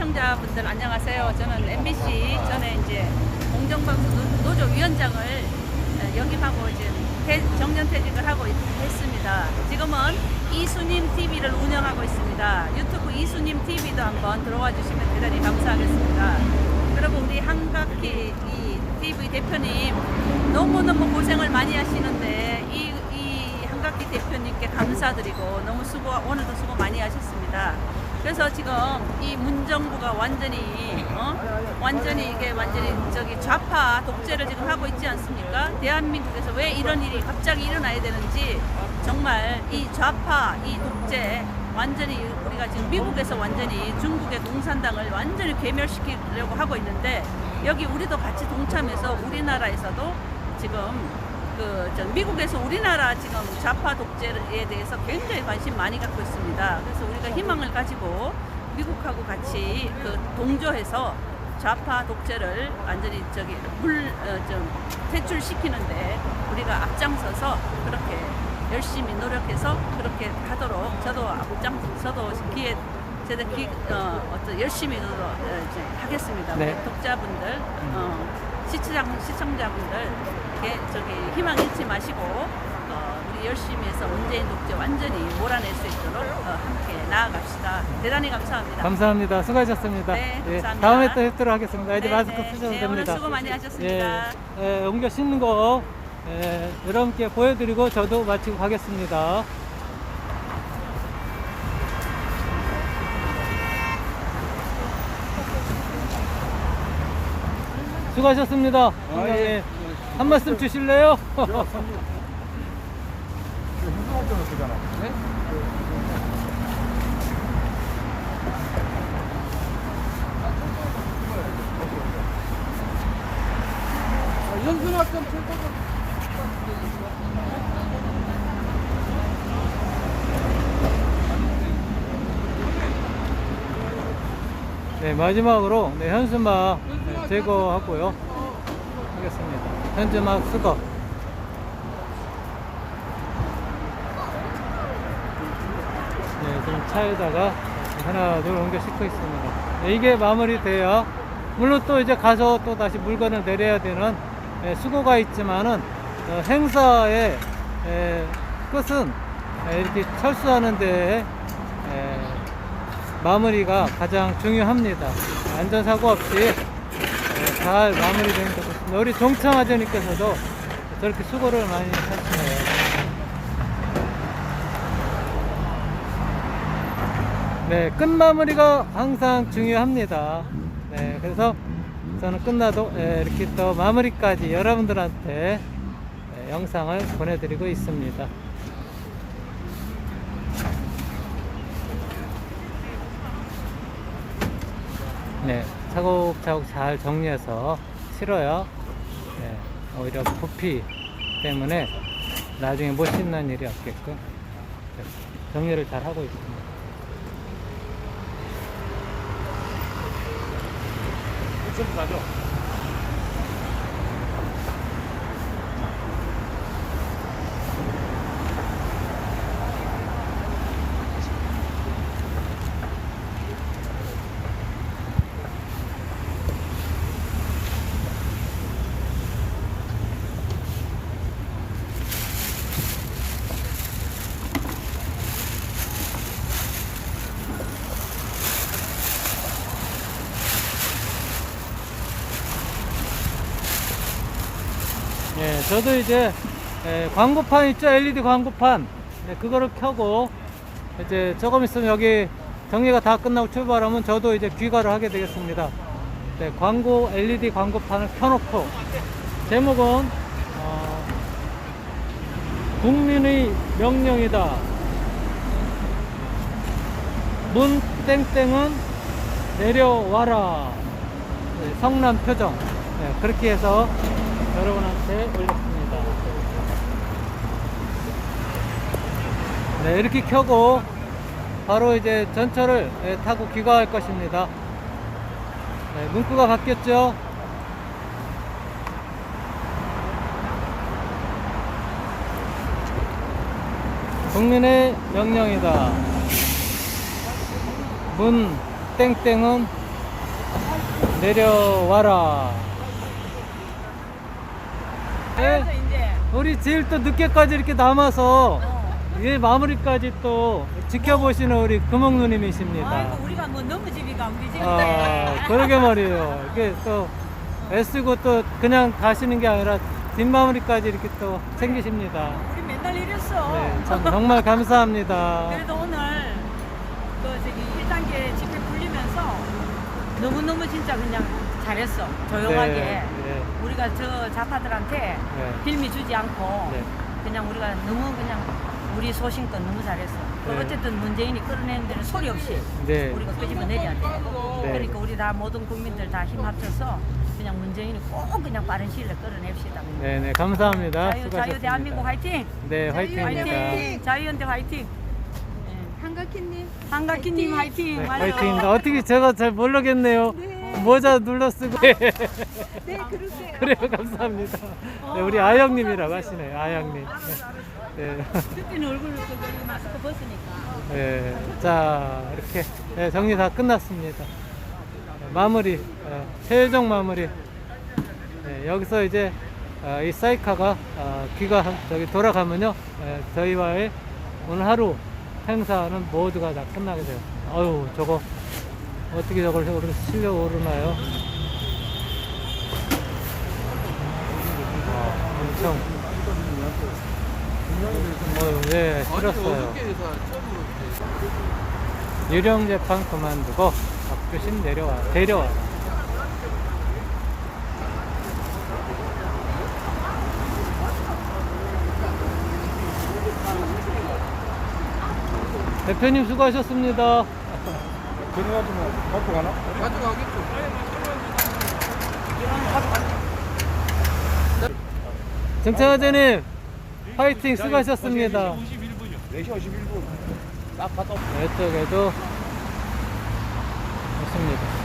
시청자분들 안녕하세요. 저는 MBC 전에 이제 공정방송 노- 노조 위원장을 에, 역임하고 태- 정년퇴직을 하고 있, 했습니다. 지금은 이수님 TV를 운영하고 있습니다. 유튜브 이수님 TV도 한번 들어와 주시면 대단히 감사하겠습니다. 그리고 우리 한각희 이 TV 대표님 너무너무 고생을 많이 하시는데 이, 이 한각희 대표님께 감사드리고 너무 수고 오늘도 수고 많이 하셨습니다. 그래서 지금 이 문정부가 완전히 어? 완전히 이게 완전히 저기 좌파 독재를 지금 하고 있지 않습니까? 대한민국에서 왜 이런 일이 갑자기 일어나야 되는지 정말 이 좌파 이 독재 완전히 우리가 지금 미국에서 완전히 중국의 공산당을 완전히 괴멸시키려고 하고 있는데 여기 우리도 같이 동참해서 우리나라에서도 지금 그저 미국에서 우리나라 지금 좌파 독재에 대해서 굉장히 관심 많이 갖고 있습니다. 그래서 우리가 희망을 가지고 미국하고 같이 그 동조해서 좌파 독재를 완전히 저기 물좀 퇴출시키는데 우리가 앞장서서 그렇게 열심히 노력해서 그렇게 하도록 저도 앞장 저도 기회 제가 기, 어, 어떤 열심히 노력, 어, 이제 하겠습니다. 네. 독자분들 어, 시청 시청자분들 이렇게 저기 희망 잃지 마시고 어, 우리 열심히 해서 문재인 독재 완전히 몰아낼 수 있도록 어, 함께 나아갑시다. 대단히 감사합니다. 감사합니다. 수고하셨습니다. 네, 예, 감사합니다. 다음에 또 뵙도록 하겠습니다. 이제 네, 마스크 네. 쓰셔도 네, 됩니다. 오늘 수고 많이 하셨습니다. 예, 예, 옮겨 신는 거 예, 여러분께 보여드리고 저도 마치고 가겠습니다. 수고하셨습니다. 예. 한 말씀 주실래요? 네, 마지막으로 네, 현수막 네, 제거하고요. 하겠습니다. 현수막 수거. 네, 지금 차에다가 하나, 둘 옮겨 싣고 있습니다. 네, 이게 마무리돼야, 물론 또 이제 가서 또 다시 물건을 내려야 되는 예, 수고가 있지만은, 어, 행사의 예, 끝은 예, 이렇게 철수하는 데에 예, 마무리가 가장 중요합니다. 안전사고 없이 예, 잘 마무리되는 것 같습니다. 우리 종창하전님께서도 저렇게 수고를 많이 하시네요. 네, 끝마무리가 항상 중요합니다. 네, 그래서 저는 끝나도 예, 이렇게 또 마무리까지 여러분들한테 예, 영상을 보내드리고 있습니다. 네, 차곡차곡 잘 정리해서 실어야 네, 오히려 부피 때문에 나중에 못 신는 일이 없게끔 네, 정리를 잘 하고 있습니다. 좀 가죠. 예, 저도 이제 예, 광고판 있죠? LED 광고판. 네, 그거를 켜고 이제 조금 있으면 여기 정리가 다 끝나고 출발하면 저도 이제 귀가를 하게 되겠습니다. 네, 광고 LED 광고판을 켜놓고 제목은 어, 국민의 명령이다. 문 땡땡은 내려와라. 네, 성남 표정. 네, 그렇게 해서 여러분한테 올렸습니다. 네, 이렇게 켜고 바로 이제 전철을 예, 타고 귀가할 것입니다. 네, 문구가 바뀌었죠? 국민의 명령이다. 문 땡땡은 내려와라. 네, 이제 우리 제일 또 늦게까지 이렇게 남아서 어. 이 마무리까지 또 지켜보시는 우리 금옥 누님이십니다. 아이고 우리가 뭐 너무 집이 가 우리 집인데. 아, 그러게 말이에요. 이게 또 애쓰고 또 그냥 가시는 게 아니라 뒷마무리까지 이렇게 또 챙기십니다. 우리 맨날 이랬어. 네, 참 정말 감사합니다. 그래도 오늘 그 저기 1단계 집회 풀리면서 너무너무 진짜 그냥 잘했어. 조용하게. 네, 네. 우리가 저 자파들한테 네. 빌미 주지 않고 네. 그냥 우리가 너무 그냥 우리 소신껏 너무 잘했어. 그 네. 어쨌든 문재인이 끌어내는 데는 소리 없이 네. 우리가 끄집어 내려야 돼. 네. 그러니까 우리 다 모든 국민들 다 힘 합쳐서 그냥 문재인이 꼭 그냥 빠른 시일 내에 끌어냅시다. 네네 감사합니다. 자유, 자유 대한민국 화이팅! 네 화이팅입니다. 화이팅! 자유연대 화이팅! 한가키님 한가키님 화이팅! 네, 맞아요. 화이팅입니다. 어떻게 제가 잘 모르겠네요. 모자 눌러 쓰고. 네 그러세요 그래요 감사합니다. 네, 우리 아영님이라고 하시네요. 아영님. 네. 얼굴 그 여기 마스크 벗으니까. 네. 자 이렇게 네, 정리 다 끝났습니다. 네, 마무리 어, 최종 마무리. 네, 여기서 이제 어, 이 사이카가 어, 귀가 저기 돌아가면요 네, 저희와의 오늘 하루 행사는 모두가 다 끝나게 돼요. 아유 저거 어떻게 저걸 오르- 실려 오르나요? 와, 엄청 어휴, 예, 실었어요. 유령 재판 그만두고 박주신 내려와 데려와. 대표님 수고하셨습니다. 전화가지고 갖고 가나? 가져가겠죠. 정차과장님 파이팅 수고하셨습니다. 4시 51분. 딱 갔다 오- 외쪽에도 좋습니다.